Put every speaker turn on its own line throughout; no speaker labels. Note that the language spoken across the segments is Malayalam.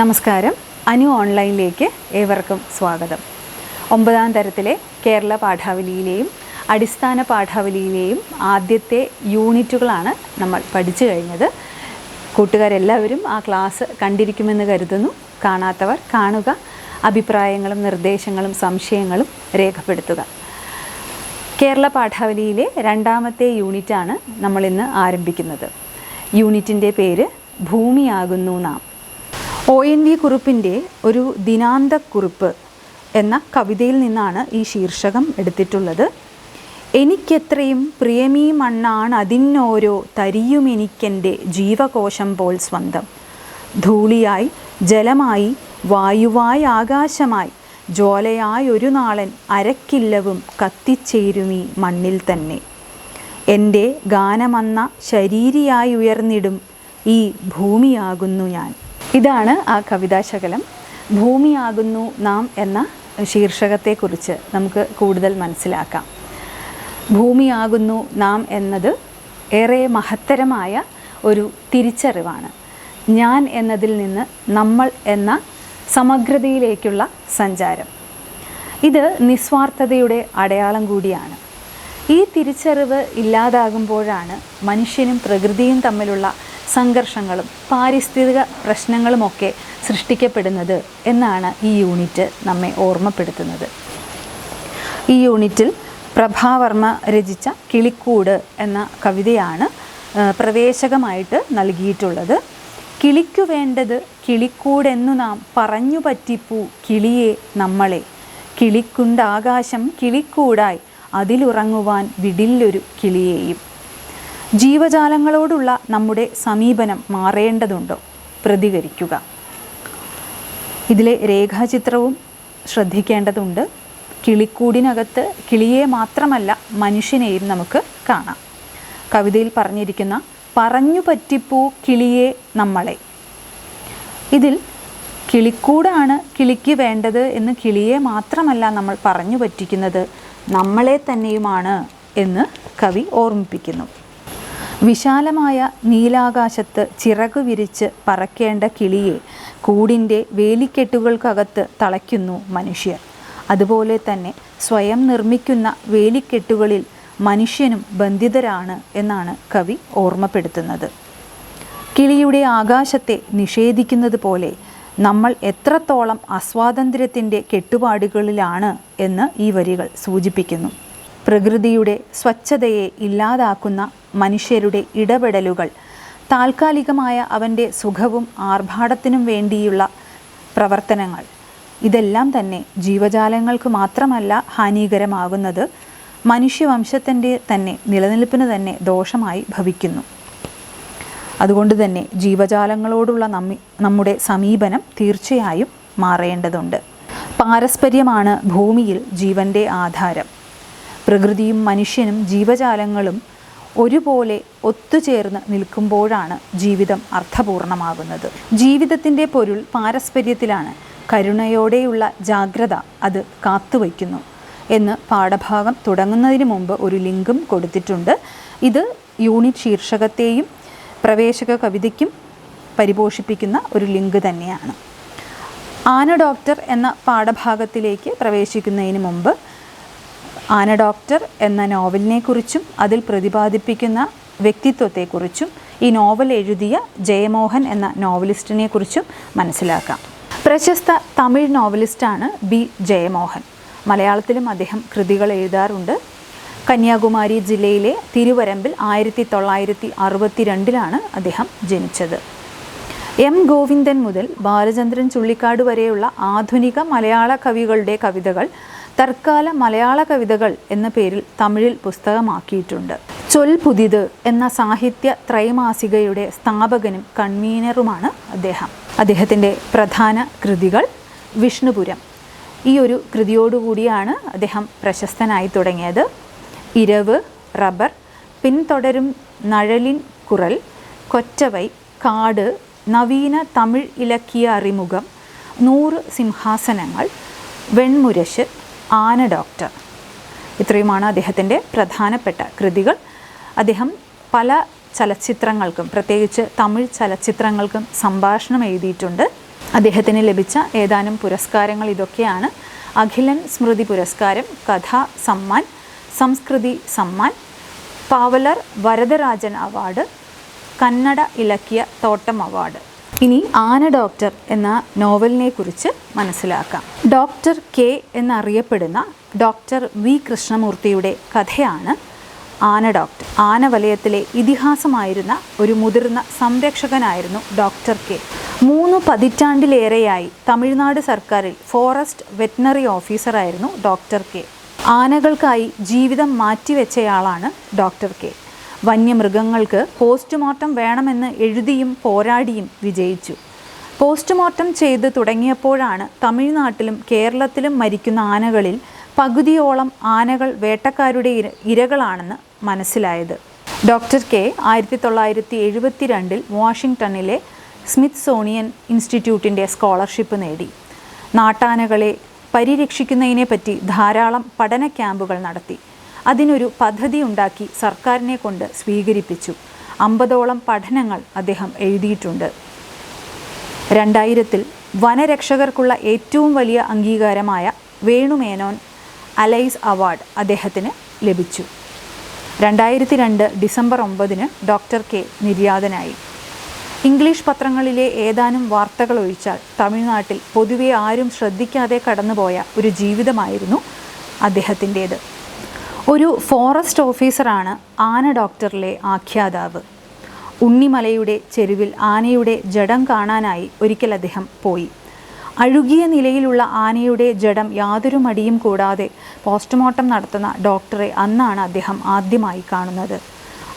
നമസ്കാരം. അനു ഓൺലൈനിലേക്ക് ഏവർക്കും സ്വാഗതം. ഒമ്പതാം തരത്തിലെ കേരള പാഠാവലിയിലെയും അടിസ്ഥാന പാഠാവലിയിലെയും ആദ്യത്തെ യൂണിറ്റുകളാണ് നമ്മൾ പഠിച്ചു കഴിഞ്ഞത്. കൂട്ടുകാരെല്ലാവരും ആ ക്ലാസ് കണ്ടിരിക്കുമെന്ന് കരുതുന്നു. കാണാത്തവർ കാണുക അഭിപ്രായങ്ങളും നിർദ്ദേശങ്ങളും സംശയങ്ങളും രേഖപ്പെടുത്തുക. കേരള പാഠാവലിയിലെ രണ്ടാമത്തെ യൂണിറ്റാണ് നമ്മളിന്ന് ആരംഭിക്കുന്നത്. യൂണിറ്റിന്റെ പേര് ഭൂമിയാകുന്നു നാം. ഒ എൻ വി കുറിപ്പിന്റെ ഒരു ദിനാന്തക്കുറിപ്പ് എന്ന കവിതയിൽ നിന്നാണ് ഈ ശീർഷകം എടുത്തിട്ടുള്ളത്. എനിക്കെത്രയും പ്രിയമീ മണ്ണാണ് അതിനോരോ തരിയുമെനിക്കെന്റെ ജീവകോശം പോൽ സ്വന്തം. ധൂളിയായി ജലമായി വായുവായി ആകാശമായി ജ്വാലയായി ഒരു നാളൻ അരക്കില്ലവും കത്തിച്ചേരുമീ മണ്ണിൽ തന്നെ. എന്റെ ഗാനമന്ന ശരീരിയായി ഉയർന്നിടും ഈ ഭൂമിയാകുന്നു ഞാൻ. ഇതാണ് ആ കവിതാശകലം. ഭൂമിയാകുന്നു നാം എന്ന ശീർഷകത്തെക്കുറിച്ച് നമുക്ക് കൂടുതൽ മനസ്സിലാക്കാം. ഭൂമിയാകുന്നു നാം എന്നത് ഏറെ മഹത്തരമായ ഒരു തിരിച്ചറിവാണ്. ഞാൻ എന്നതിൽ നിന്ന് നമ്മൾ എന്ന സമഗ്രതയിലേക്കുള്ള സഞ്ചാരം. ഇത് നിസ്വാർത്ഥതയുടെ അടയാളം കൂടിയാണ്. ഈ തിരിച്ചറിവ് ഇല്ലാതാകുമ്പോഴാണ് മനുഷ്യനും പ്രകൃതിയും തമ്മിലുള്ള സംഘർഷങ്ങളും പാരിസ്ഥിതിക പ്രശ്നങ്ങളുമൊക്കെ സൃഷ്ടിക്കപ്പെടുന്നത് എന്നാണ് ഈ യൂണിറ്റ് നമ്മെ ഓർമ്മപ്പെടുത്തുന്നത്. ഈ യൂണിറ്റിൽ പ്രഭാവർമ്മ രചിച്ച കിളിക്കൂട് എന്ന കവിതയാണ് പ്രവേശകമായിട്ട് നൽകിയിട്ടുള്ളത്. കിളിക്കു വേണ്ടത് കിളിക്കൂടെന്നു നാം പറഞ്ഞു പറ്റിപ്പൂ കിളിയെ നമ്മളെ. കിളിക്കുണ്ടാകാശം കിളിക്കൂടായി അതിലുറങ്ങുവാൻ വിടില്ലൊരു കിളിയെയും. ജീവജാലങ്ങളോടുള്ള നമ്മുടെ സമീപനം മാറേണ്ടതുണ്ടോ. പ്രതികരിക്കുക. ഇതിലെ രേഖാചിത്രവും ശ്രദ്ധിക്കേണ്ടതുണ്ട്. കിളിക്കൂടിനകത്ത് കിളിയെ മാത്രമല്ല മനുഷ്യനെയും നമുക്ക് കാണാം. കവിതയിൽ പറഞ്ഞിരിക്കുന്ന പറഞ്ഞു പറ്റിപ്പൂ കിളിയെ നമ്മളെ ഇതിൽ കിളിക്കൂടാണ് കിളിക്ക് വേണ്ടത് എന്ന് കിളിയെ മാത്രമല്ല നമ്മൾ പറഞ്ഞു പറ്റിക്കുന്നത് നമ്മളെ തന്നെയുമാണ് എന്ന് കവി ഓർമ്മിപ്പിക്കുന്നു. വിശാലമായ നീലാകാശത്ത് ചിറകു വിരിച്ച് പറക്കേണ്ട കിളിയെ കൂടിന്റെ വേലിക്കെട്ടുകൾക്കകത്ത് തളയ്ക്കുന്നു മനുഷ്യർ. അതുപോലെ തന്നെ സ്വയം നിർമ്മിക്കുന്ന വേലിക്കെട്ടുകളിൽ മനുഷ്യനും ബന്ധിതരാണ് എന്നാണ് കവി ഓർമ്മപ്പെടുത്തുന്നത്. കിളിയുടെ ആകാശത്തെ നിഷേധിക്കുന്നത് പോലെ നമ്മൾ എത്രത്തോളം അസ്വാതന്ത്ര്യത്തിന്റെ കെട്ടുപാടുകളിലാണ് എന്ന് ഈ വരികൾ സൂചിപ്പിക്കുന്നു. പ്രകൃതിയുടെ സ്വച്ഛതയെ ഇല്ലാതാക്കുന്ന മനുഷ്യരുടെ ഇടപെടലുകൾ താൽക്കാലികമായ അവന്റെ സുഖവും ആർഭാടത്തിനും വേണ്ടിയുള്ള പ്രവർത്തനങ്ങൾ. ഇതെല്ലാം തന്നെ ജീവജാലങ്ങൾക്ക് മാത്രമല്ല ഹാനികരമാകുന്നത്. മനുഷ്യവംശത്തിന്റെ തന്നെ നിലനിൽപ്പിന് തന്നെ ദോഷമായി ഭവിക്കുന്നു. അതുകൊണ്ട് തന്നെ ജീവജാലങ്ങളോടുള്ള നമ്മി നമ്മുടെ സമീപനം തീർച്ചയായും മാറേണ്ടതുണ്ട്. പാരസ്പര്യമാണ് ഭൂമിയിൽ ജീവന്റെ ആധാരം. പ്രകൃതിയും മനുഷ്യനും ജീവജാലങ്ങളും ഒരുപോലെ ഒത്തുചേർന്ന് നിൽക്കുമ്പോഴാണ് ജീവിതം അർത്ഥപൂർണമാകുന്നത്. ജീവിതത്തിന്റെ പൊരുൾ പാരസ്പര്യത്തിലാണ്. കരുണയോടെയുള്ള ജാഗ്രത അത് കാത്തുവയ്ക്കുന്നു എന്ന് പാഠഭാഗം തുടങ്ങുന്നതിന് മുമ്പ് ഒരു ലിങ്കും കൊടുത്തിട്ടുണ്ട്. ഇത് യൂണിറ്റ് ശീർഷകത്തെയും പ്രവേശക കവിതയ്ക്കും പരിപോഷിപ്പിക്കുന്ന ഒരു ലിങ്ക് തന്നെയാണ്. ആന ഡോക്ടർ എന്ന പാഠഭാഗത്തിലേക്ക് പ്രവേശിക്കുന്നതിന് മുമ്പ് ആന ഡോക്ടർ എന്ന നോവലിനെക്കുറിച്ചും അതിൽ പ്രതിപാദിപ്പിക്കുന്ന വ്യക്തിത്വത്തെക്കുറിച്ചും ഈ നോവൽ എഴുതിയ ജയമോഹൻ എന്ന നോവലിസ്റ്റിനെക്കുറിച്ചും മനസ്സിലാക്കാം. പ്രശസ്ത തമിഴ് നോവലിസ്റ്റാണ് ബി ജയമോഹൻ. മലയാളത്തിലും അദ്ദേഹം കൃതികൾ എഴുതാറുണ്ട്. കന്യാകുമാരി ജില്ലയിലെ തിരുവരമ്പിൽ ആയിരത്തി തൊള്ളായിരത്തി അറുപത്തി രണ്ടിലാണ് അദ്ദേഹം ജനിച്ചത്. എം ഗോവിന്ദൻ മുതൽ ബാലചന്ദ്രൻ ചുള്ളിക്കാട് വരെയുള്ള ആധുനിക മലയാള കവികളുടെ കവിതകൾ തற்കാല മലയാള കവിതകൾ എന്ന പേരിൽ തമിഴിൽ പുസ്തകമാക്കിയിട്ടുണ്ട്. ചൊൽ പുതിത് എന്ന സാഹിത്യ ത്രൈമാസികയുടെ സ്ഥാപകനും കൺവീനറുമാണ് അദ്ദേഹം. അദ്ദേഹത്തിന്റെ പ്രധാന കൃതികൾ വിഷ്ണുപുരം. ഈ ഒരു കൃതിയോടുകൂടിയാണ് അദ്ദേഹം പ്രശസ്തനായി തുടങ്ങിയത്. ഇരവ് റബ്ബർ പിന്തുടരും നഴലിൻ കുറൽ കൊറ്റവൈ കാട് നവീന തമിഴ് ഇലക്കിയ അറിമുഖം നൂറ് സിംഹാസനങ്ങൾ വെൺമുരശ് ആന ഡോക്ടർ. ഇത്രയുമാണ് അദ്ദേഹത്തിന്റെ പ്രധാനപ്പെട്ട കൃതികൾ. അദ്ദേഹം പല ചലച്ചിത്രങ്ങൾക്കും പ്രത്യേകിച്ച് തമിഴ് ചലച്ചിത്രങ്ങൾക്കും സംഭാഷണം എഴുതിയിട്ടുണ്ട്. അദ്ദേഹത്തിന് ലഭിച്ച ഏതാനും പുരസ്കാരങ്ങൾ ഇതൊക്കെയാണ്. അഖിലൻ സ്മൃതി പുരസ്കാരം കഥാ സമ്മാൻ സംസ്കൃതി സമ്മാൻ പാവലർ വരദരാജൻ അവാർഡ് കന്നഡ ഇലക്കിയ തോട്ടം അവാർഡ്. ഇനി ആന ഡോക്ടർ എന്ന നോവലിനെ കുറിച്ച് മനസ്സിലാക്കാം. ഡോക്ടർ കെ എന്നറിയപ്പെടുന്ന ഡോക്ടർ വി കൃഷ്ണമൂർത്തിയുടെ കഥയാണ് ആന ഡോക്ടർ. ആന വലയത്തിലെ ഇതിഹാസമായിരുന്ന ഒരു മുതിർന്ന സംരക്ഷകനായിരുന്നു ഡോക്ടർ കെ. മൂന്ന് പതിറ്റാണ്ടിലേറെയായി തമിഴ്നാട് സർക്കാരിൽ ഫോറസ്റ്റ് വെറ്റിനറി ഓഫീസറായിരുന്നു ഡോക്ടർ കെ. ആനകൾക്കായി ജീവിതം മാറ്റിവെച്ചയാളാണ് ഡോക്ടർ കെ. വന്യമൃഗങ്ങൾക്ക് പോസ്റ്റ്മോർട്ടം വേണമെന്ന് എഴുതിയും പോരാടിയും വിജയിച്ചു. പോസ്റ്റ്മോർട്ടം ചെയ്ത് തുടങ്ങിയപ്പോഴാണ് തമിഴ്നാട്ടിലും കേരളത്തിലും മരിക്കുന്ന ആനകളിൽ പകുതിയോളം ആനകൾ വേട്ടക്കാരുടെ ഇര ഇരകളാണെന്ന് മനസ്സിലായത്. ഡോക്ടർ കെ ആയിരത്തി തൊള്ളായിരത്തി എഴുപത്തിരണ്ടിൽ വാഷിങ്ടണിലെ സ്മിത്ത് സോണിയൻ ഇൻസ്റ്റിറ്റ്യൂട്ടിന്റെ സ്കോളർഷിപ്പ് നേടി. നാട്ടാനകളെ പരിരക്ഷിക്കുന്നതിനെപ്പറ്റി ധാരാളം പഠന ക്യാമ്പുകൾ നടത്തി. അതിനൊരു പദ്ധതി ഉണ്ടാക്കി സർക്കാരിനെ കൊണ്ട് സ്വീകരിപ്പിച്ചു. അമ്പതോളം പഠനങ്ങൾ അദ്ദേഹം എഴുതിയിട്ടുണ്ട്. രണ്ടായിരത്തിൽ വനരക്ഷകർക്കുള്ള ഏറ്റവും വലിയ അംഗീകാരമായ വേണുമേനോൻ അലൈസ് അവാർഡ് അദ്ദേഹത്തിന് ലഭിച്ചു. രണ്ടായിരത്തി രണ്ട് ഡിസംബർ ഒമ്പതിന് ഡോക്ടർ കെ നിര്യാതനായി. ഇംഗ്ലീഷ് പത്രങ്ങളിലെ ഏതാനും വാർത്തകൾ ഒഴിച്ചാൽ തമിഴ്നാട്ടിൽ പൊതുവെ ആരും ശ്രദ്ധിക്കാതെ കടന്നുപോയ ഒരു ജീവിതമായിരുന്നു അദ്ദേഹത്തിന്റേത്. ഒരു ഫോറസ്റ്റ് ഓഫീസറാണ് ആന ഡോക്ടറിലെ ആഖ്യാതാവ്. ഉണ്ണിമലയുടെ ചെരുവിൽ ആനയുടെ ജഡം കാണാനായി ഒരിക്കൽ അദ്ദേഹം പോയി. അഴുകിയ നിലയിലുള്ള ആനയുടെ ജഡം യാതൊരു മടിയും കൂടാതെ പോസ്റ്റ്മോർട്ടം നടത്തുന്ന ഡോക്ടറെ അന്നാണ് അദ്ദേഹം ആദ്യമായി കാണുന്നത്.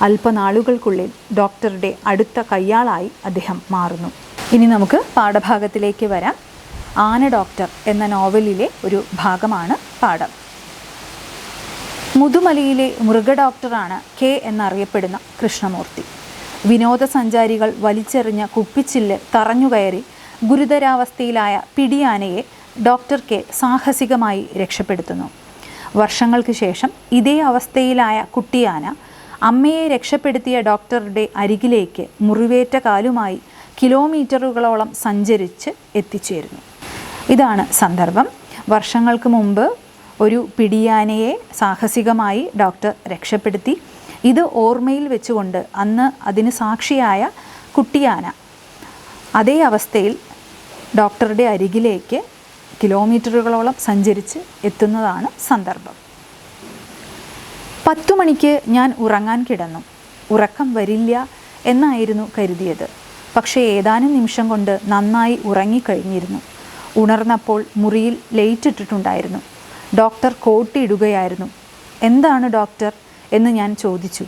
അല്പനാളുകൾക്കുള്ളിൽ ഡോക്ടറുടെ അടുത്ത കയ്യാളായി അദ്ദേഹം മാറുന്നു. ഇനി നമുക്ക് പാഠഭാഗത്തിലേക്ക് വരാം. ആന ഡോക്ടർ എന്ന നോവലിലെ ഒരു ഭാഗമാണ് പാഠം. മുതുമലയിലെ മൃഗഡോക്ടറാണ് കെ എന്നറിയപ്പെടുന്ന കൃഷ്ണമൂർത്തി. വിനോദസഞ്ചാരികൾ വലിച്ചെറിഞ്ഞ കുപ്പിച്ചില്ല് തറഞ്ഞുകയറി ഗുരുതരാവസ്ഥയിലായ പിടിയാനയെ ഡോക്ടർ കെ സാഹസികമായി രക്ഷപ്പെടുത്തുന്നു. വർഷങ്ങൾക്ക് ശേഷം ഇതേ അവസ്ഥയിലായ കുട്ടിയാന അമ്മയെ രക്ഷപ്പെടുത്തിയ ഡോക്ടറുടെ അരികിലേക്ക് മുറിവേറ്റ കാലുമായി കിലോമീറ്ററുകളോളം സഞ്ചരിച്ച് എത്തിച്ചേരുന്നു. ഇതാണ് സന്ദർഭം. വർഷങ്ങൾക്ക് മുമ്പ് ഒരു പിടിയാനയെ സാഹസികമായി ഡോക്ടർ രക്ഷപ്പെടുത്തി. ഇത് ഓർമ്മയിൽ വെച്ചുകൊണ്ട് അന്ന് അതിന് സാക്ഷിയായ കുട്ടിയാന അതേ അവസ്ഥയിൽ ഡോക്ടറുടെ അരികിലേക്ക് കിലോമീറ്ററുകളോളം സഞ്ചരിച്ച് എത്തുന്നതാണ് സന്ദർഭം. പത്തു മണിക്ക് ഞാൻ ഉറങ്ങാൻ കിടന്നു. ഉറക്കം വരില്ല എന്നായിരുന്നു കരുതിയത്. പക്ഷേ ഏതാനും നിമിഷം കൊണ്ട് നന്നായി ഉറങ്ങിക്കഴിഞ്ഞിരുന്നു. ഉണർന്നപ്പോൾ മുറിയിൽ ലൈറ്റ് ഇട്ടിട്ടുണ്ടായിരുന്നു. ഡോക്ടർ കോട്ടിയിടുകയായിരുന്നു. എന്താണ് ഡോക്ടർ? എന്ന് ഞാൻ ചോദിച്ചു.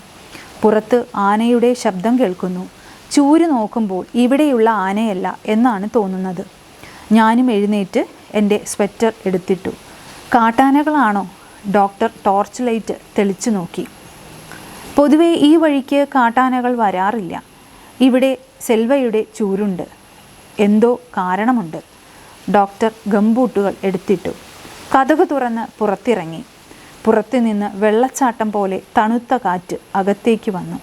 പുറത്ത് ആനയുടെ ശബ്ദം കേൾക്കുന്നു. ചൂര് നോക്കുമ്പോൾ ഇവിടെയുള്ള ആനയല്ല എന്നാണ് തോന്നുന്നത്. ഞാനും എഴുന്നേറ്റ് എന്റെ സ്വെറ്റർ എടുത്തിട്ടു. കാട്ടാനകളാണോ? ഡോക്ടർ ടോർച്ച് ലൈറ്റ് തെളിച്ചു നോക്കി. പൊതുവെ ഈ വഴിക്ക് കാട്ടാനകൾ വരാറില്ല. ഇവിടെ സെൽവയുടെ ചൂരുണ്ട്. എന്തോ കാരണമുണ്ട്. ഡോക്ടർ ഗംബൂട്ടുകൾ എടുത്തിട്ടു. കഥക് തുറന്ന് പുറത്തിറങ്ങി. പുറത്തു നിന്ന് വെള്ളച്ചാട്ടം പോലെ തണുത്ത കാറ്റ് അകത്തേക്ക് വന്നു.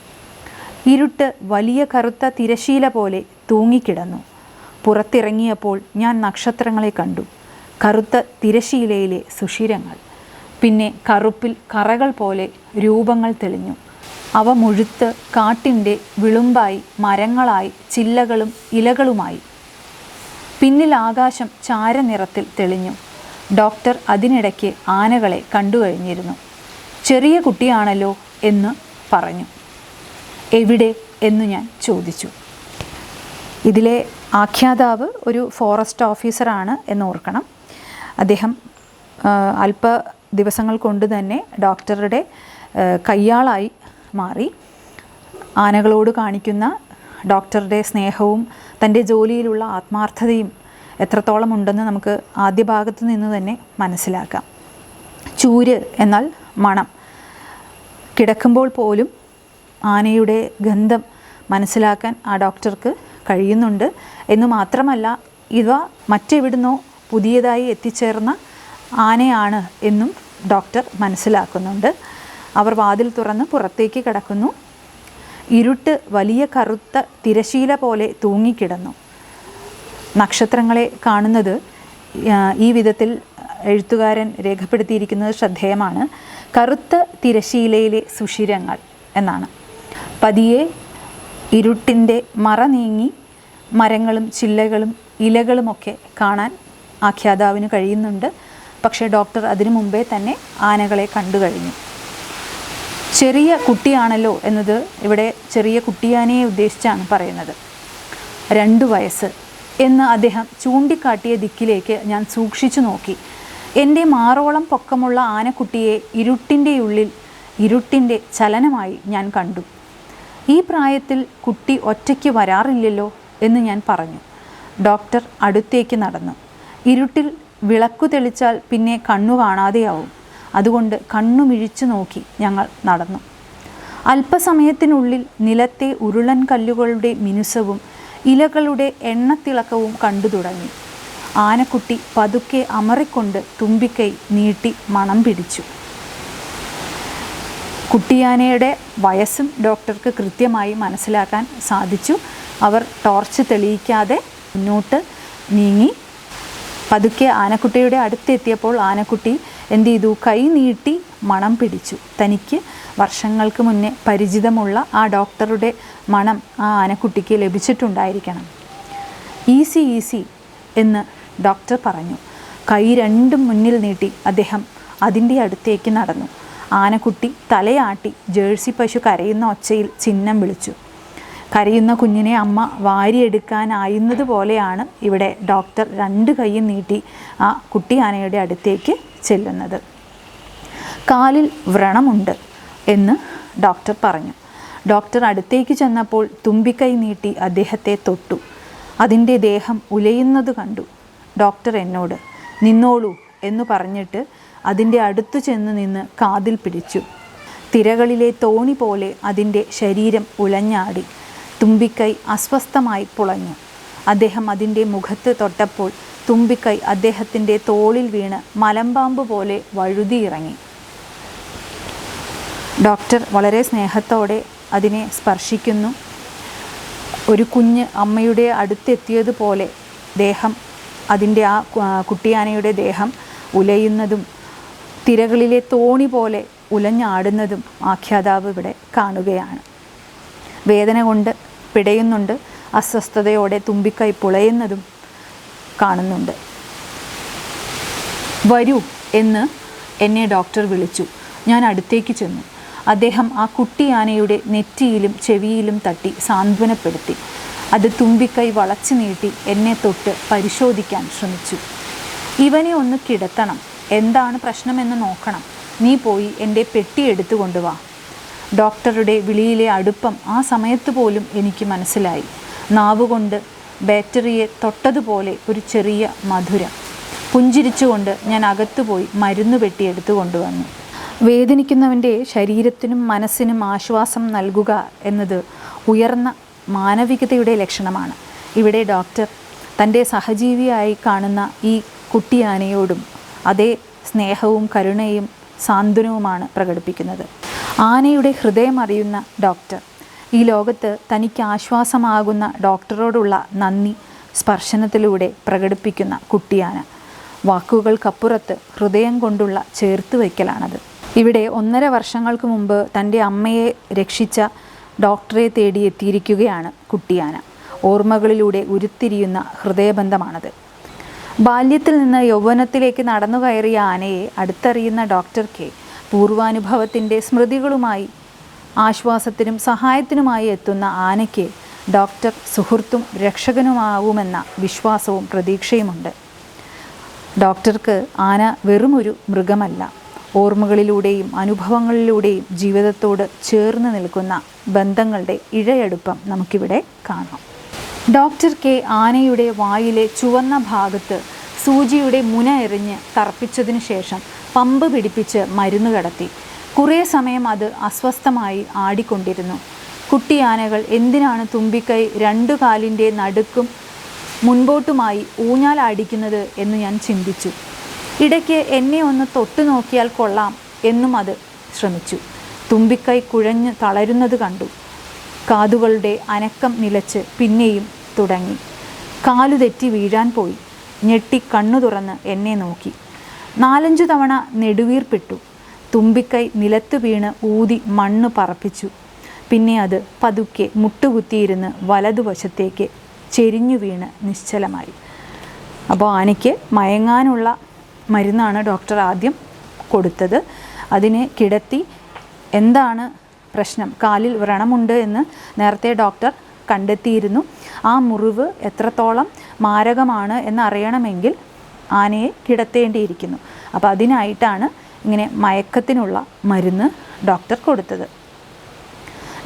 ഇരുട്ട് വലിയ കറുത്ത തിരശീല പോലെ തൂങ്ങിക്കിടന്നു. പുറത്തിറങ്ങിയപ്പോൾ ഞാൻ നക്ഷത്രങ്ങളെ കണ്ടു. കറുത്ത തിരശീലയിലെ സുഷിരങ്ങൾ. പിന്നെ കറുപ്പിൽ കറകൾ പോലെ രൂപങ്ങൾ തെളിഞ്ഞു. അവ മുഴുത്ത് കാട്ടിന്റെ വിളുമ്പായി മരങ്ങളായി ചില്ലകളും ഇലകളുമായി. പിന്നിൽ ആകാശം ചാരനിറത്തിൽ തെളിഞ്ഞു. ഡോക്ടർ അതിനിടയ്ക്ക് ആനകളെ കണ്ടു കഴിഞ്ഞിരുന്നു. ചെറിയ കുട്ടിയാണല്ലോ എന്ന് പറഞ്ഞു. എവിടെ? എന്ന് ഞാൻ ചോദിച്ചു. ഇതിലെ ആഖ്യാതാവ് ഒരു ഫോറസ്റ്റ് ഓഫീസറാണ് എന്ന് ഓർക്കണം. അദ്ദേഹം അല്പ ദിവസങ്ങൾ കൊണ്ട് തന്നെ ഡോക്ടറുടെ കയ്യാളായി മാറി. ആനകളോട് കാണിക്കുന്ന ഡോക്ടറുടെ സ്നേഹവും തന്റെ ജോലിയിലുള്ള ആത്മാർത്ഥതയും എത്രത്തോളം ഉണ്ടെന്ന് നമുക്ക് ആദ്യ ഭാഗത്ത് നിന്ന് തന്നെ മനസ്സിലാക്കാം. ചൂര് എന്നാൽ മണം. കിടക്കുമ്പോൾ പോലും ആനയുടെ ഗന്ധം മനസ്സിലാക്കാൻ ആ ഡോക്ടർക്ക് കഴിയുന്നുണ്ട്. എന്ന് മാത്രമല്ല ഇവ മറ്റെവിടുന്നോ പുതിയതായി എത്തിച്ചേർന്ന ആനയാണ് എന്നും ഡോക്ടർ മനസ്സിലാക്കുന്നുണ്ട്. അവർ വാതിൽ തുറന്ന് പുറത്തേക്ക് കിടക്കുന്നു. ഇരുട്ട് വലിയ കറുത്ത തിരശീല പോലെ തൂങ്ങിക്കിടന്നു. നക്ഷത്രങ്ങളെ കാണുന്നത് ഈ വിധത്തിൽ എഴുത്തുകാരൻ രേഖപ്പെടുത്തിയിരിക്കുന്നത് ശ്രദ്ധേയമാണ്. കറുത്ത തിരശീലയിലെ സുഷിരങ്ങൾ എന്നാണ്. പതിയെ ഇരുട്ടിന്റെ മറ നീങ്ങി മരങ്ങളും ചില്ലകളും ഇലകളുമൊക്കെ കാണാൻ ആഖ്യാതാവിന് കഴിയുന്നുണ്ട്. പക്ഷേ ഡോക്ടർ അതിനു മുമ്പേ തന്നെ ആനകളെ കണ്ടു കഴിഞ്ഞു. ചെറിയ കുട്ടിയാണല്ലോ എന്നത് ഇവിടെ ചെറിയ കുട്ടിയാനയെ ഉദ്ദേശിച്ചാണ് പറയുന്നത്. രണ്ട് വയസ്സ്. എന്ന് അദ്ദേഹം ചൂണ്ടിക്കാട്ടിയ ദിക്കിലേക്ക് ഞാൻ സൂക്ഷിച്ചു നോക്കി. എന്റെ മാറോളം പൊക്കമുള്ള ആനക്കുട്ടിയെ ഇരുട്ടിന്റെ ഉള്ളിൽ ഇരുട്ടിന്റെ ചലനമായി ഞാൻ കണ്ടു. ഈ പ്രായത്തിൽ കുട്ടി ഒറ്റയ്ക്ക് വരാറില്ലല്ലോ എന്ന് ഞാൻ പറഞ്ഞു. ഡോക്ടർ അടുത്തേക്ക് നടന്നു. ഇരുട്ടിൽ വിളക്കു തെളിച്ചാൽ പിന്നെ കണ്ണു കാണാതെയാവും. അതുകൊണ്ട് കണ്ണു മിഴിച്ചു നോക്കി ഞങ്ങൾ നടന്നു. അല്പസമയത്തിനുള്ളിൽ നിലത്തെ ഉരുളൻ കല്ലുകളുടെ മിനുസവും ഇലകളുടെ എണ്ണത്തിളക്കവും കണ്ടു തുടങ്ങി. ആനക്കുട്ടി പതുക്കെ അമറിക്കൊണ്ട് തുമ്പിക്കൈ നീട്ടി മണം പിടിച്ചു. കുട്ടിയാനയുടെ വയസ്സും ഡോക്ടർക്ക് കൃത്യമായി മനസ്സിലാക്കാൻ സാധിച്ചു. അവർ ടോർച്ച് തെളിയിക്കാതെ മുന്നോട്ട് നീങ്ങി. പതുക്കെ ആനക്കുട്ടിയുടെ അടുത്തെത്തിയപ്പോൾ ആനക്കുട്ടി എന്ത് ചെയ്തു? കൈ നീട്ടി മണം പിടിച്ചു. തനിക്ക് വർഷങ്ങൾക്ക് മുന്നേ പരിചിതമുള്ള ആ ഡോക്ടറുടെ മണം ആ ആനക്കുട്ടിക്ക് ലഭിച്ചിട്ടുണ്ടായിരിക്കണം. ഈസി ഈസി എന്ന് ഡോക്ടർ പറഞ്ഞു. കൈ രണ്ടും മുന്നിൽ നീട്ടി അദ്ദേഹം അതിന്റെ അടുത്തേക്ക് നടന്നു. ആനക്കുട്ടി തലയാട്ടി ജേഴ്സി പശു കരയുന്ന ഒച്ചയിൽ ചിഹ്നം വിളിച്ചു. കരയുന്ന കുഞ്ഞിനെ അമ്മ വാരിയെടുക്കാനായുന്നത് പോലെയാണ് ഇവിടെ ഡോക്ടർ രണ്ട് കൈയും നീട്ടി ആ കുട്ടി ആനയുടെ അടുത്തേക്ക് ചെല്ലുന്നത്. കാലിൽ വ്രണമുണ്ട് എന്ന് ഡോക്ടർ പറഞ്ഞു. ഡോക്ടർ അടുത്തേക്ക് ചെന്നപ്പോൾ തുമ്പിക്കൈ നീട്ടി അദ്ദേഹത്തെ തൊട്ടു. അതിന്റെ ദേഹം ഉലയുന്നത് കണ്ടു. ഡോക്ടർ എന്നോട് നിന്നോളൂ എന്ന് പറഞ്ഞിട്ട് അതിന്റെ അടുത്തു ചെന്ന് നിന്ന് കാതിൽ പിടിച്ചു. തിരകളിലെ തോണി പോലെ അതിന്റെ ശരീരം ഉലഞ്ഞാടി. തുമ്പിക്കൈ അസ്വസ്ഥമായി പുളഞ്ഞു. അദ്ദേഹം അതിന്റെ മുഖത്ത് തൊട്ടപ്പോൾ തുമ്പിക്കൈ അദ്ദേഹത്തിന്റെ തോളിൽ വീണ് മലമ്പാമ്പ് പോലെ വഴുതിയിറങ്ങി. ഡോക്ടർ വളരെ സ്നേഹത്തോടെ അതിനെ സ്പർശിക്കുന്നു. ഒരു കുഞ്ഞ് അമ്മയുടെ അടുത്തെത്തിയതുപോലെ ദേഹം അതിന്റെ ആ കുട്ടിയാനയുടെ ദേഹം ഉലയുന്നതും തിരകളിലെ തോണി പോലെ ഉലഞ്ഞാടുന്നതും ആഖ്യാതാവ് ഇവിടെ കാണുകയാണ്. വേദന കൊണ്ട് പിടയുന്നുണ്ട് അസ്വസ്ഥതയോടെ തുമ്പിക്കൈ പുളയുന്നതും കാണുന്നുണ്ട്. വരൂ എന്ന് എന്നെ ഡോക്ടർ വിളിച്ചു. ഞാൻ അടുത്തേക്ക് ചെന്നു. അദ്ദേഹം ആ കുട്ടി ആനയുടെ നെറ്റിയിലും ചെവിയിലും തട്ടി സാന്ത്വനപ്പെടുത്തി. അത് തുമ്പിക്കൈ വളച്ചു നീട്ടി എന്നെ തൊട്ട് പരിശോധിക്കാൻ ശ്രമിച്ചു. ഇവനെ ഒന്ന് കിടത്തണം. എന്താണ് പ്രശ്നമെന്ന് നോക്കണം. നീ പോയി എന്റെ പെട്ടി എടുത്തു കൊണ്ടുവാ. ഡോക്ടറുടെ വിളിയിലെ അടുപ്പം ആ സമയത്ത് പോലും എനിക്ക് മനസ്സിലായി. നാവുകൊണ്ട് ബാറ്ററിയെ തൊട്ടതുപോലെ ഒരു ചെറിയ മധുരം. പുഞ്ചിരിച്ചുകൊണ്ട് ഞാൻ അകത്തുപോയി മരുന്ന് പെട്ടി എടുത്തു കൊണ്ടുവന്നു. വേദനിക്കുന്നവന്റെ ശരീരത്തിനും മനസ്സിനും ആശ്വാസം നൽകുക എന്നത് ഉയർന്ന മാനവികതയുടെ ലക്ഷണമാണ്. ഇവിടെ ഡോക്ടർ തന്റെ സഹജീവിയായി കാണുന്ന ഈ കുട്ടിയാനയോടും അതേ സ്നേഹവും കരുണയും സാന്ത്വനവുമാണ് പ്രകടിപ്പിക്കുന്നത്. ആനയുടെ ഹൃദയം അറിയുന്ന ഡോക്ടർ ഈ ലോകത്ത് തനിക്ക് ആശ്വാസമാകുന്ന ഡോക്ടറോടുള്ള നന്ദി സ്പർശനത്തിലൂടെ പ്രകടിപ്പിക്കുന്ന കുട്ടിയാന. വാക്കുകൾക്കപ്പുറത്ത് ഹൃദയം കൊണ്ടുള്ള ചേർത്ത് വയ്ക്കലാണത്. ഇവിടെ ഒന്നര വർഷങ്ങൾക്ക് മുമ്പ് തന്റെ അമ്മയെ രക്ഷിച്ച ഡോക്ടറെ തേടി എത്തിയിരിക്കുകയാണ് കുട്ടിയാന. ഓർമ്മകളിലൂടെ ഉരുത്തിരിയുന്ന ഹൃദയബന്ധമാണത്. ബാല്യത്തിൽ നിന്ന് യൗവനത്തിലേക്ക് നടന്നു കയറിയ ആനയെ അടുത്തറിയുന്ന ഡോക്ടർ കെ. പൂർവാനുഭവത്തിന്റെ സ്മൃതികളുമായി ആശ്വാസത്തിനും സഹായത്തിനുമായി എത്തുന്ന ആനയ്ക്ക് ഡോക്ടർ സുഹൃത്തും രക്ഷകനുമാവുമെന്ന വിശ്വാസവും പ്രതീക്ഷയുമുണ്ട്. ഡോക്ടർക്ക് ആന വെറുമൊരു മൃഗമല്ല. ഓർമ്മകളിലൂടെയും അനുഭവങ്ങളിലൂടെയും ജീവിതത്തോട് ചേർന്ന് നിൽക്കുന്ന ബന്ധങ്ങളുടെ ഇഴയടുപ്പം നമുക്കിവിടെ കാണാം. ഡോക്ടർ കെ ആനയുടെ വായിലെ ചുവന്ന ഭാഗത്ത് സൂചിയുടെ മുന എറിഞ്ഞ് തർപ്പിച്ചതിനു ശേഷം പമ്പ് പിടിപ്പിച്ച് മരുന്ന് കടത്തി. കുറേ സമയം അത് അസ്വസ്ഥമായി ആടിക്കൊണ്ടിരുന്നു. കുട്ടി ആനകൾ എന്തിനാണ് തുമ്പിക്കൈ രണ്ടു കാലിന്റെ നടുക്കും മുൻപോട്ടുമായി ഊഞ്ഞാലാടിക്കുന്നത് എന്ന് ഞാൻ ചിന്തിച്ചു. ഇടയ്ക്ക് എന്നെ ഒന്ന് തൊട്ടു നോക്കിയാൽ കൊള്ളാം എന്നും അത് ശ്രമിച്ചു. തുമ്പിക്കൈ കുഴഞ്ഞ് തളരുന്നത് കണ്ടു. കാതുകളുടെ അനക്കം നിലച്ച് പിന്നെയും തുടങ്ങി. കാലു തെറ്റി വീഴാൻ പോയി. ഞെട്ടി കണ്ണു തുറന്ന് എന്നെ നോക്കി. നാലഞ്ചു തവണ നെടുവീർപ്പിട്ടു തുമ്പിക്കൈ നിലത്തു വീണ് ഊതി മണ്ണ് പറപ്പിച്ചു. പിന്നെ അത് പതുക്കെ മുട്ടുകുത്തിയിരുന്ന് വലതുവശത്തേക്ക് ചെരിഞ്ഞു വീണ് നിശ്ചലമായി. അപ്പോൾ ആനയ്ക്ക് മയങ്ങാനുള്ള മരുന്നാണ് ഡോക്ടർ ആദ്യം കൊടുത്തത്. അതിനെ കിടത്തി എന്താണ് പ്രശ്നം? കാലിൽ വ്രണമുണ്ട് എന്ന് നേരത്തെ ഡോക്ടർ കണ്ടെത്തിയിരുന്നു. ആ മുറിവ് എത്രത്തോളം മാരകമാണ് എന്നറിയണമെങ്കിൽ ആനയെ കിടത്തേണ്ടിയിരിക്കുന്നു. അപ്പോൾ അതിനായിട്ടാണ് ഇങ്ങനെ മയക്കത്തിനുള്ള മരുന്ന് ഡോക്ടർ കൊടുത്തത്.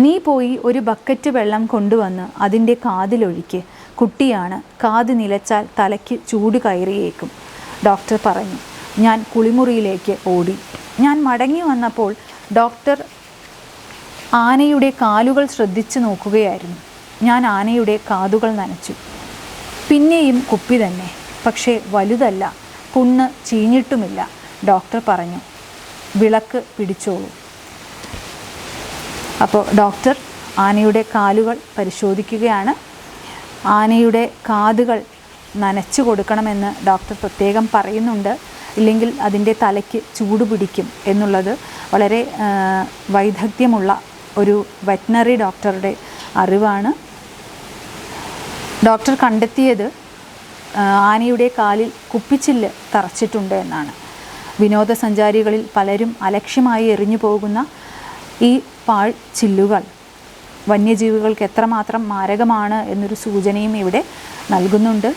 നീ പോയി ഒരു ബക്കറ്റ് വെള്ളം കൊണ്ടുവന്ന് അതിന്റെ കാതിലൊഴിക്ക്. കുട്ടിയാണ്. കാത് നിലച്ചാൽ തലയ്ക്ക് ചൂട് കയറിയേക്കും. ഡോക്ടർ പറഞ്ഞു. ഞാൻ കുളിമുറിയിലേക്ക് ഓടി. ഞാൻ മടങ്ങി വന്നപ്പോൾ ഡോക്ടർ ആനയുടെ കാലുകൾ ശ്രദ്ധിച്ചു നോക്കുകയായിരുന്നു. ഞാൻ ആനയുടെ കാതുകൾ നനച്ചു. പിന്നെയും കുപ്പി തന്നെ. പക്ഷേ വലുതല്ല. പുണ്ണ് ചീഞ്ഞിട്ടുമില്ല. ഡോക്ടർ പറഞ്ഞു. വിളക്ക് പിടിച്ചോളൂ. അപ്പോൾ ഡോക്ടർ ആനയുടെ കാലുകൾ പരിശോധിക്കുകയാണ്. ആനയുടെ കാതുകൾ നനച്ചു കൊടുക്കണമെന്ന് ഡോക്ടർ പ്രത്യേകം പറയുന്നുണ്ട്. ഇല്ലെങ്കിൽ അതിന്റെ തലയ്ക്ക് ചൂട് പിടിക്കും എന്നുള്ളത് വളരെ വൈദഗ്ധ്യമുള്ള ഒരു വെറ്റിനറി ഡോക്ടറുടെ അറിവാണ്. ഡോക്ടർ കണ്ടെത്തിയത് ആനയുടെ കാലിൽ കുപ്പിച്ചില്ല് തറച്ചിട്ടുണ്ട് എന്നാണ്. വിനോദസഞ്ചാരികളിൽ പലരും അലക്ഷ്യമായി എറിഞ്ഞു പോകുന്ന ഈ പാൾ ചില്ലുകൾ വന്യജീവികൾക്ക് എത്രമാത്രം മാരകമാണ് എന്നൊരു സൂചനയും ഇവിടെ നൽകുന്നുണ്ട്.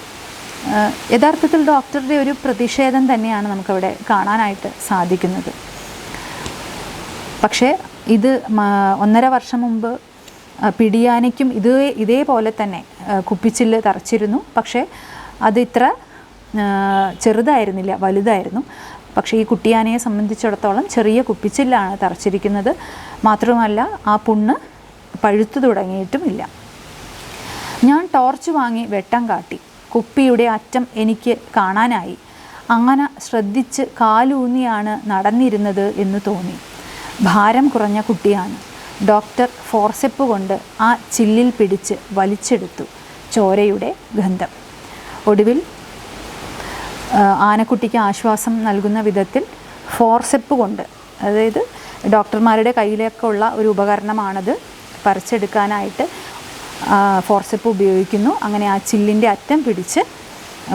യഥാർത്ഥത്തിൽ ഡോക്ടറുടെ ഒരു പ്രതിഷേധം തന്നെയാണ് നമുക്കവിടെ കാണാനായിട്ട് സാധിക്കുന്നത്. പക്ഷേ ഇത് ഒന്നര വർഷം മുമ്പ് പിടിയാനയ്ക്കും ഇതേ ഇതേപോലെ തന്നെ കുപ്പിച്ചില്ല് തറച്ചിരുന്നു. പക്ഷേ അത് ഇത്ര ചെറുതായിരുന്നില്ല വലുതായിരുന്നു. പക്ഷേ ഈ കുട്ടിയാനയെ സംബന്ധിച്ചിടത്തോളം ചെറിയ കുപ്പിച്ചില്ലാണ് തറച്ചിരിക്കുന്നത്. മാത്രമല്ല ആ പുണ്ണ് പഴുത്തു തുടങ്ങിയിട്ടുമില്ല. ഞാൻ ടോർച്ച് വാങ്ങി വെട്ടം കാട്ടി. കുപ്പിയുടെ അറ്റം എനിക്ക് കാണാനായി. അങ്ങനെ ശ്രദ്ധിച്ച് കാലൂന്നിയാണ് നടന്നിരുന്നത് എന്ന് തോന്നി. ഭാരം കുറഞ്ഞ കുട്ടിയാണ്. ഡോക്ടർ ഫോർസെപ്പ് കൊണ്ട് ആ ചില്ലിൽ പിടിച്ച് വലിച്ചെടുത്തു. ചോരയുടെ ഗന്ധം. ഒടുവിൽ ആനക്കുട്ടിക്ക് ആശ്വാസം നൽകുന്ന വിധത്തിൽ ഫോർസെപ്പ് കൊണ്ട് അതായത് ഡോക്ടർമാരുടെ കയ്യിലൊക്കെ ഉള്ള ഒരു ഉപകരണമാണത് പറിച്ചെടുക്കാനായിട്ട് ഫോർസെപ്പ് ഉപയോഗിക്കുന്നു. അങ്ങനെ ആ ചില്ലിന്റെ അറ്റം പിടിച്ച്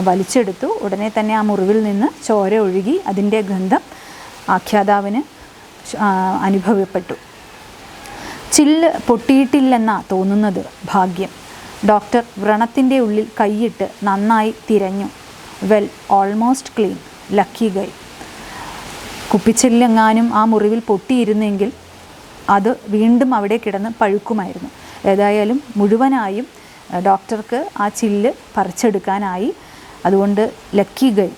വലിച്ചെടുത്തു. ഉടനെ തന്നെ ആ മുറിവിൽ നിന്ന് ചോര ഒഴുകി അതിന്റെ ഗന്ധം ആഖ്യാതാവിന് അനുഭവപ്പെട്ടു. ചില്ല് പൊട്ടിയിട്ടില്ലെന്നാ തോന്നുന്നത് ഭാഗ്യം. ഡോക്ടർ വ്രണത്തിന്റെ ഉള്ളിൽ കൈയിട്ട് നന്നായി തിരഞ്ഞു. Well almost clean lucky guy. കുപ്പിച്ചില്ലെങ്ങാനും ആ മുറിവിൽ പൊട്ടിയിരുന്നെങ്കിൽ അത് വീണ്ടും അവിടെ കിടന്ന് പഴുക്കുമായിരുന്നു. ഏതായാലും മുഴുവനായും ഡോക്ടർക്ക് ആ ചില്ല് പറിച്ചെടുക്കാനായി. അതുകൊണ്ട് ലക്കി ഗൈ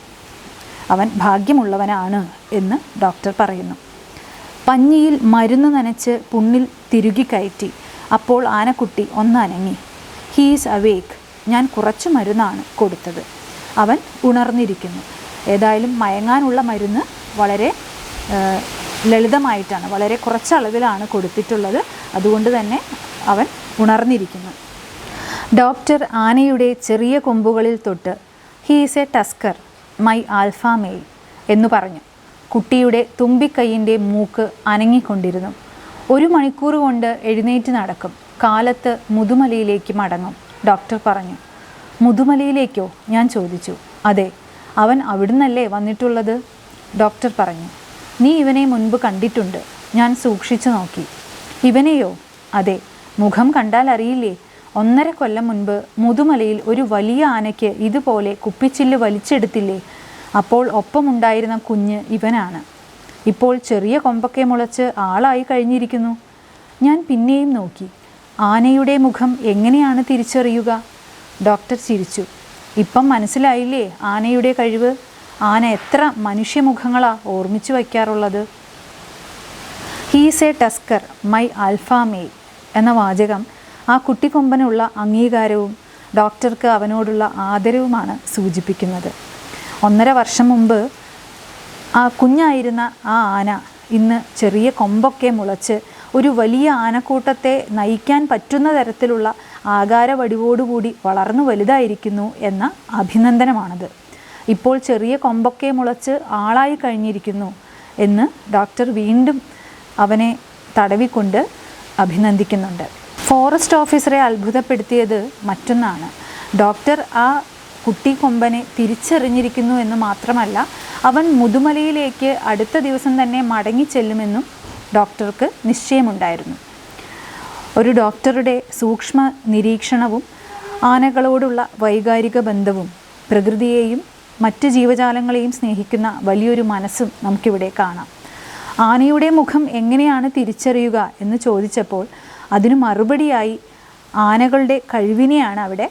അവൻ ഭാഗ്യമുള്ളവനാണ് എന്ന് ഡോക്ടർ പറയുന്നു. പഞ്ഞിയിൽ മരുന്ന് നനച്ച് പുണ്ണിൽ തിരുകി കയറ്റി. അപ്പോൾ ആനക്കുട്ടി ഒന്നനങ്ങി. ഹീസ് അവേക്ക് ഞാൻ കുറച്ച് മരുന്നാണ് കൊടുത്തത്. അവൻ ഉണർന്നിരിക്കുന്നു. ഏതായാലും മയങ്ങാനുള്ള മരുന്ന് വളരെ ലളിതമായിട്ടാണ് വളരെ കുറച്ച് അളവിലാണ് കൊടുത്തിട്ടുള്ളത്. അതുകൊണ്ട് തന്നെ അവൻ ഉണർന്നിരിക്കുന്നു. ഡോക്ടർ ആനയുടെ ചെറിയ കൊമ്പുകളിൽ തൊട്ട് he's a tusker my alpha എന്നു പറഞ്ഞു. കുട്ടിയുടെ തുമ്പിക്കൈയിന്റെ മൂക്ക് അനങ്ങിക്കൊണ്ടിരുന്നു. ഒരു മണിക്കൂർ കൊണ്ട് എഴുന്നേറ്റ് നടക്കും. കാലത്ത് മുതുമലയിലേക്ക് മടങ്ങും. ഡോക്ടർ പറഞ്ഞു മുതുമലയിലേക്കോ? ഞാൻ ചോദിച്ചു. അതെ അവൻ അവിടുന്നല്ലേ വന്നിട്ടുള്ളത്? ഡോക്ടർ പറഞ്ഞു നീ ഇവനെ മുൻപ് കണ്ടിട്ടുണ്ട്. ഞാൻ സൂക്ഷിച്ചു നോക്കി. ഇവനെയോ? അതെ മുഖം കണ്ടാൽ അറിയില്ലേ? ഒന്നര കൊല്ലം മുൻപ് മുതുമലയിൽ ഒരു വലിയ ആനയ്ക്ക് ഇതുപോലെ കുപ്പിച്ചില്ല് വലിച്ചെടുത്തില്ലേ? അപ്പോൾ ഒപ്പമുണ്ടായിരുന്ന കുഞ്ഞ് ഇവനാണ്. ഇപ്പോൾ ചെറിയ കൊമ്പൊക്കെ മുളച്ച് ആളായി കഴിഞ്ഞിരിക്കുന്നു. ഞാൻ പിന്നെയും നോക്കി. ആനയുടെ മുഖം എങ്ങനെയാണ് തിരിച്ചറിയുക? ഡോക്ടർ ചിരിച്ചു. ഇപ്പം മനസ്സിലായില്ലേ ആനയുടെ കഴിവ്? ആന എത്ര മനുഷ്യമുഖങ്ങളാ ഓർമ്മിച്ചു വയ്ക്കാറുള്ളത്? He's a tusker my alpha male എന്ന വാചകം ആ കുട്ടിക്കൊമ്പനുള്ള അംഗീകാരവും ഡോക്ടർക്ക് അവനോടുള്ള ആദരവുമാണ് സൂചിപ്പിക്കുന്നത്. ഒന്നര വർഷം മുമ്പ് ആ കുഞ്ഞായിരുന്ന ആ ആന ഇന്ന് ചെറിയ കൊമ്പൊക്കെ മുളച്ച് ഒരു വലിയ ആനക്കൂട്ടത്തെ നയിക്കാൻ പറ്റുന്ന തരത്തിലുള്ള ആകാര വടിവോടുകൂടി വളർന്നു വലുതായിരിക്കുന്നു എന്ന അഭിനന്ദനമാണത്. ഇപ്പോൾ ചെറിയ കൊമ്പൊക്കെ മുളച്ച് ആളായി കഴിഞ്ഞിരിക്കുന്നു എന്ന് ഡോക്ടർ വീണ്ടും അവനെ തടവിക്കൊണ്ട് അഭിനന്ദിക്കുന്നുണ്ട്. ഫോറസ്റ്റ് ഓഫീസറെ അത്ഭുതപ്പെടുത്തിയത് മറ്റൊന്നാണ്. ഡോക്ടർ ആ കുട്ടി കൊമ്പനെ തിരിച്ചറിഞ്ഞിരിക്കുന്നു എന്ന് മാത്രമല്ല അവൻ മുതുമലയിലേക്ക് അടുത്ത ദിവസം തന്നെ മടങ്ങി ചെല്ലുമെന്നും ഡോക്ടർക്ക് നിശ്ചയമുണ്ടായിരുന്നു. ഒരു ഡോക്ടറുടെ സൂക്ഷ്മ നിരീക്ഷണവും ആനകളോടുള്ള വൈകാരിക ബന്ധവും പ്രകൃതിയെയും മറ്റ് ജീവജാലങ്ങളെയും സ്നേഹിക്കുന്ന വലിയൊരു മനസ്സും നമുക്കിവിടെ കാണാം. ആനയുടെ മുഖം എങ്ങനെയാണ് തിരിച്ചറിയുക എന്ന് ചോദിച്ചപ്പോൾ അതിന് മറുപടിയായി ആനകളുടെ കഴിവിനെയാണ് അവിടെ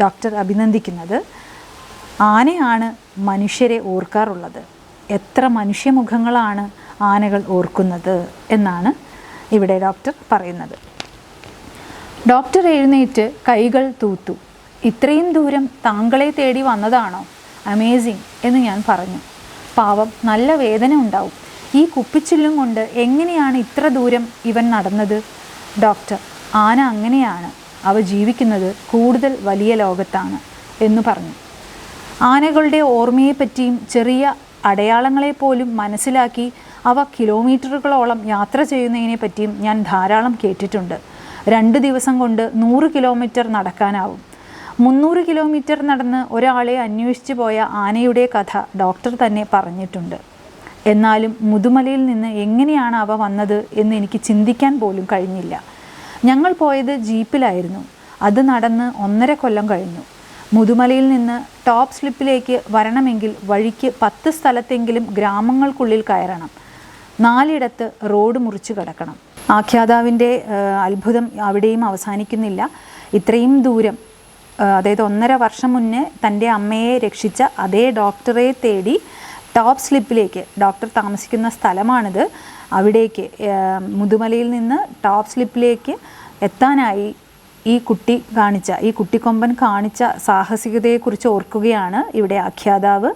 ഡോക്ടർ അഭിനന്ദിക്കുന്നത്. ആനയാണ് മനുഷ്യരെ ഓർക്കാറുള്ളത്. എത്ര മനുഷ്യമുഖങ്ങളാണ് ആനകൾ ഓർക്കുന്നത് എന്നാണ് ഇവിടെ ഡോക്ടർ പറയുന്നത്. ഡോക്ടർ എഴുന്നേറ്റ് കൈകൾ തൂത്തു. ഇത്രയും ദൂരം താങ്കളെ തേടി വന്നതാണോ? അമേസിങ് എന്ന് ഞാൻ പറഞ്ഞു. പാവം നല്ല വേദന ഉണ്ടാവും. ഈ കുപ്പിച്ചില്ലും കൊണ്ട് എങ്ങനെയാണ് ഇത്ര ദൂരം ഇവൻ നടന്നത്? ഡോക്ടർ ആന അങ്ങനെയാണ്. അവ ജീവിക്കുന്നത് കൂടുതൽ വലിയ ലോകത്താണ് എന്ന് പറഞ്ഞു. ആനകളുടെ ഓർമ്മയെപ്പറ്റിയും ചെറിയ അടയാളങ്ങളെപ്പോലും മനസ്സിലാക്കി അവ കിലോമീറ്ററുകളോളം യാത്ര ചെയ്യുന്നതിനെ പറ്റിയും ഞാൻ ധാരാളം കേട്ടിട്ടുണ്ട്. രണ്ട് ദിവസം കൊണ്ട് നൂറ് കിലോമീറ്റർ നടക്കാനാവും. മുന്നൂറ് കിലോമീറ്റർ നടന്ന് ഒരാളെ അന്വേഷിച്ചു പോയ ആനയുടെ കഥ ഡോക്ടർ തന്നെ പറഞ്ഞിട്ടുണ്ട്. എന്നാലും മുതുമലയിൽ നിന്ന് എങ്ങനെയാണ് അവ വന്നത് എന്ന് എനിക്ക് ചിന്തിക്കാൻ പോലും കഴിഞ്ഞില്ല. ഞങ്ങൾ പോയത് ജീപ്പിലായിരുന്നു. അത് നടന്ന് ഒന്നര കൊല്ലം കഴിഞ്ഞു. മുതുമലയിൽ നിന്ന് ടോപ്പ് സ്ലിപ്പിലേക്ക് വരണമെങ്കിൽ വഴിക്ക് പത്ത് സ്ഥലത്തെങ്കിലും ഗ്രാമങ്ങൾക്കുള്ളിൽ കയറണം. നാലിടത്ത് റോഡ് മുറിച്ച് കിടക്കണം. ആഖ്യാതാവിന്റെ അത്ഭുതം അവിടെയും അവസാനിക്കുന്നില്ല. ഇത്രയും ദൂരം അതായത് ഒന്നര വർഷം മുന്നേ തന്റെ അമ്മയെ രക്ഷിച്ച അതേ ഡോക്ടറെ തേടി ടോപ്പ് സ്ലിപ്പിലേക്ക് ഡോക്ടർ താമസിക്കുന്ന സ്ഥലമാണിത്. അവിടേക്ക് മുതുമലയിൽ നിന്ന് ടോപ്പ് സ്ലിപ്പിലേക്ക് എത്താനായി ഈ കുട്ടി കാണിച്ച ഈ കുട്ടിക്കൊമ്പൻ കാണിച്ച സാഹസികതയെക്കുറിച്ച് ഓർക്കുകയാണ് ഇവിടെ ആഖ്യാതാവ്.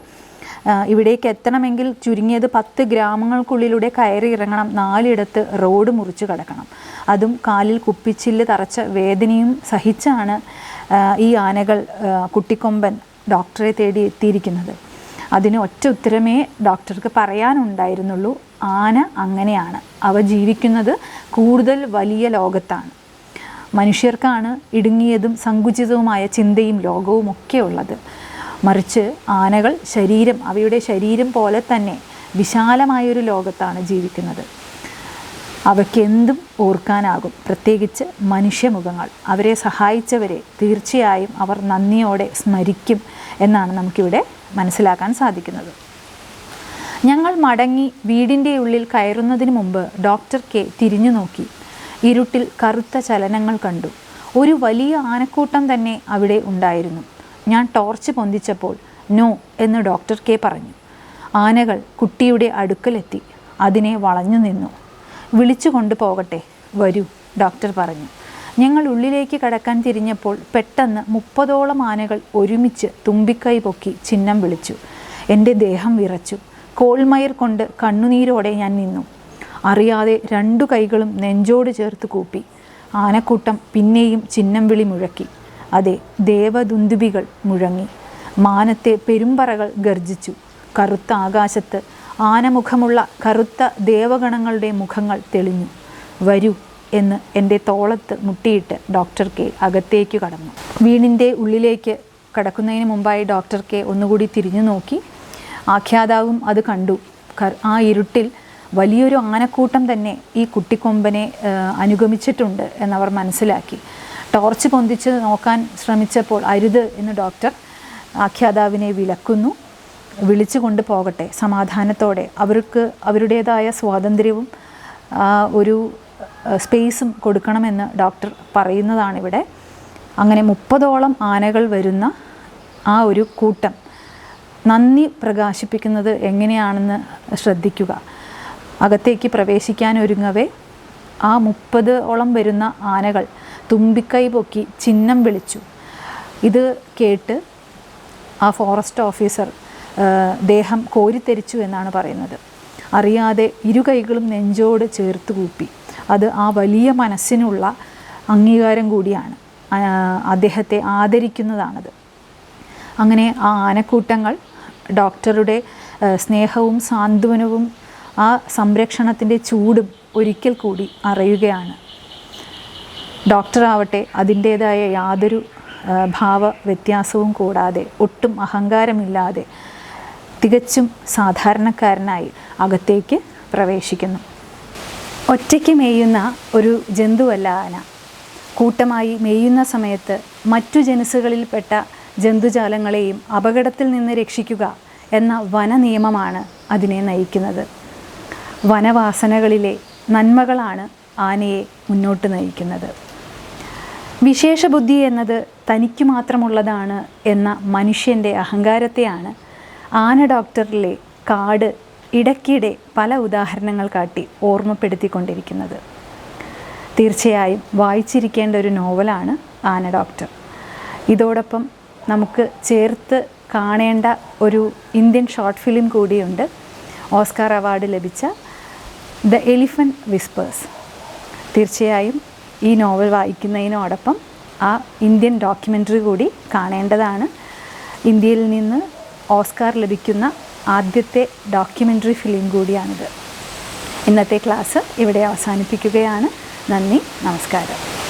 ഇവിടേക്ക് എത്തണമെങ്കിൽ ചുരുങ്ങിയത് പത്ത് ഗ്രാമങ്ങൾക്കുള്ളിലൂടെ കയറി ഇറങ്ങണം നാലിടത്ത് റോഡ് മുറിച്ച് കടക്കണം. അതും കാലിൽ കുപ്പിച്ചില്ല് തറച്ച വേദനയും സഹിച്ചാണ് ഈ ആനകൾ കുട്ടിക്കൊമ്പൻ ഡോക്ടറെ തേടി എത്തിയിരിക്കുന്നത്. അതിന് ഒറ്റ ഉത്തരമേ ഡോക്ടർക്ക് പറയാനുണ്ടായിരുന്നുള്ളൂ. ആന അങ്ങനെയാണ്. അവ ജീവിക്കുന്നത് കൂടുതൽ വലിയ ലോകത്താണ്. മനുഷ്യർക്കാണ് ഇടുങ്ങിയതും സങ്കുചിതവുമായ ചിന്തയും ലോകവും ഒക്കെ ഉള്ളത്. മറിച്ച് ആനകൾ ശരീരം അവയുടെ ശരീരം പോലെ തന്നെ വിശാലമായൊരു ലോകത്താണ് ജീവിക്കുന്നത്. അവയ്ക്ക് എന്തും ഓർക്കാനാകും. പ്രത്യേകിച്ച് മനുഷ്യമുഖങ്ങൾ അവരെ സഹായിച്ചവരെ തീർച്ചയായും അവർ നന്ദിയോടെ സ്മരിക്കും എന്നാണ് നമുക്കിവിടെ മനസ്സിലാക്കാൻ സാധിക്കുന്നത്. ഞങ്ങൾ മടങ്ങി വീടിന്റെ ഉള്ളിൽ കയറുന്നതിന് മുമ്പ് ഡോക്ടർ കെ തിരിഞ്ഞു നോക്കി. ഇരുട്ടിൽ കറുത്ത ചലനങ്ങൾ കണ്ടു. ഒരു വലിയ ആനക്കൂട്ടം തന്നെ അവിടെ ഉണ്ടായിരുന്നു. ഞാൻ ടോർച്ച് പൊന്തിച്ചപ്പോൾ നോ എന്ന് ഡോക്ടർ കെ പറഞ്ഞു. ആനകൾ കുട്ടിയുടെ അടുക്കലെത്തി. അതിനെ വളഞ്ഞു നിന്നു. വിളിച്ചു കൊണ്ടു പോകട്ടെ വരൂ ഡോക്ടർ പറഞ്ഞു. ഞങ്ങൾ ഉള്ളിലേക്ക് കടക്കാൻ തിരിഞ്ഞപ്പോൾ പെട്ടെന്ന് മുപ്പതോളം ആനകൾ ഒരുമിച്ച് തുമ്പിക്കൈ പൊക്കി ചിഹ്നം വിളിച്ചു. എന്റെ ദേഹം വിറച്ചു. കോൾമയർ കൊണ്ട് കണ്ണുനീരോടെ ഞാൻ നിന്നു. അറിയാതെ രണ്ടു കൈകളും നെഞ്ചോട് ചേർത്ത് കൂപ്പി. ആനക്കൂട്ടം പിന്നെയും ചിഹ്നം വിളി മുഴക്കി. അതെ ദേവദുന്ദുബികൾ മുഴങ്ങി. മാനത്തെ പെരുമ്പറകൾ ഗർജിച്ചു. കറുത്ത ആകാശത്ത് ആനമുഖമുള്ള കറുത്ത ദേവഗണങ്ങളുടെ മുഖങ്ങൾ തെളിഞ്ഞു. വരൂ എന്ന് എന്റെ തോളത്ത് മുട്ടിയിട്ട് ഡോക്ടർ കെ അകത്തേക്ക് കടന്നു. വീണിന്റെ ഉള്ളിലേക്ക് കടക്കുന്നതിന് മുമ്പായി ഡോക്ടർ കെ ഒന്നുകൂടി തിരിഞ്ഞു നോക്കി. ആഖ്യാതാവും അത് കണ്ടു. ആ ഇരുട്ടിൽ വലിയൊരു ആനക്കൂട്ടം തന്നെ ഈ കുട്ടിക്കൊമ്പനെ അനുഗമിച്ചിട്ടുണ്ട് എന്നവർ മനസ്സിലാക്കി. ടോർച്ച് പൊന്തിച്ച് നോക്കാൻ ശ്രമിച്ചപ്പോൾ അരുത് എന്ന് ഡോക്ടർ ആഖ്യാതാവിനെ വിലക്കുന്നു. വിളിച്ചു കൊണ്ട് പോകട്ടെ. സമാധാനത്തോടെ. അവർക്ക് അവരുടേതായ സ്വാതന്ത്ര്യവും ഒരു സ്പേസും കൊടുക്കണമെന്ന് ഡോക്ടർ പറയുന്നതാണിവിടെ. അങ്ങനെ മുപ്പതോളം ആനകൾ വരുന്ന ആ ഒരു കൂട്ടം നന്ദി പ്രകാശിപ്പിക്കുന്നത് എങ്ങനെയാണെന്ന് ശ്രദ്ധിക്കുക. അകത്തേക്ക് പ്രവേശിക്കാൻ ഒരുങ്ങവേ. ആ മുപ്പത് ഓളം വരുന്ന ആനകൾ തുമ്പിക്കൈ പൊക്കി ചിഹ്നം വിളിച്ചു. ഇത് കേട്ട് ആ ഫോറസ്റ്റ് ഓഫീസർ ദേഹം കോരിത്തെരിച്ചു എന്നാണ് പറയുന്നത്. അറിയാതെ ഇരുകൈകളും നെഞ്ചോട് ചേർത്ത് കൂപ്പി. അത് ആ വലിയ മനസ്സിനുള്ള അംഗീകാരം കൂടിയാണ്. അദ്ദേഹത്തെ ആദരിക്കുന്നതാണത്. അങ്ങനെ ആ ആനക്കൂട്ടങ്ങൾ ഡോക്ടറുടെ സ്നേഹവും സാന്ത്വനവും ആ സംരക്ഷണത്തിന്റെ ചൂടും ഒരിക്കൽ കൂടി അറിയുകയാണ്. ഡോക്ടറാവട്ടെ അതിന്റേതായ യാതൊരു ഭാവ വ്യത്യാസവും കൂടാതെ ഒട്ടും അഹങ്കാരമില്ലാതെ തികച്ചും സാധാരണക്കാരനായി അകത്തേക്ക് പ്രവേശിക്കുന്നു. ഒറ്റയ്ക്ക് മേയുന്ന ഒരു ജന്തുവല്ല ആന. കൂട്ടമായി മേയുന്ന സമയത്ത് മറ്റു ജനുസുകളിൽപ്പെട്ട ജന്തുജാലങ്ങളെയും അപകടത്തിൽ നിന്ന് രക്ഷിക്കുക എന്ന വന നിയമമാണ് അതിനെ നയിക്കുന്നത്. വനവാസനകളിലെ നന്മകളാണ് ആനയെ മുന്നോട്ട് നയിക്കുന്നത്. വിശേഷ ബുദ്ധി എന്നത് തനിക്ക് മാത്രമുള്ളതാണ് എന്ന മനുഷ്യന്റെ അഹങ്കാരത്തെയാണ് ആന ഡോക്ടറിലെ കാട് ഇടയ്ക്കിടെ പല ഉദാഹരണങ്ങൾ കാട്ടി ഓർമ്മപ്പെടുത്തിക്കൊണ്ടിരിക്കുന്നത്. തീർച്ചയായും വായിച്ചിരിക്കേണ്ട ഒരു നോവലാണ് ആന ഡോക്ടർ. ഇതോടൊപ്പം നമുക്ക് ചേർത്ത് കാണേണ്ട ഒരു ഇന്ത്യൻ ഷോർട്ട് ഫിലിം കൂടിയുണ്ട്. ഓസ്കാർ അവാർഡ് ലഭിച്ച ദ എലിഫന്റ് വിസ്പേഴ്സ്. തീർച്ചയായും ഈ നോവൽ വായിക്കുന്നതിനോടൊപ്പം ആ ഇന്ത്യൻ ഡോക്യുമെന്ററി കൂടി കാണേണ്ടതാണ്. ഇന്ത്യയിൽ നിന്ന് ഓസ്കാർ ലഭിക്കുന്ന ആദ്യത്തെ ഡോക്യുമെന്ററി ഫിലിം കൂടിയാണിത്. ഇന്നത്തെ ക്ലാസ് ഇവിടെ അവസാനിപ്പിക്കുകയാണ്. നന്ദി നമസ്കാരം.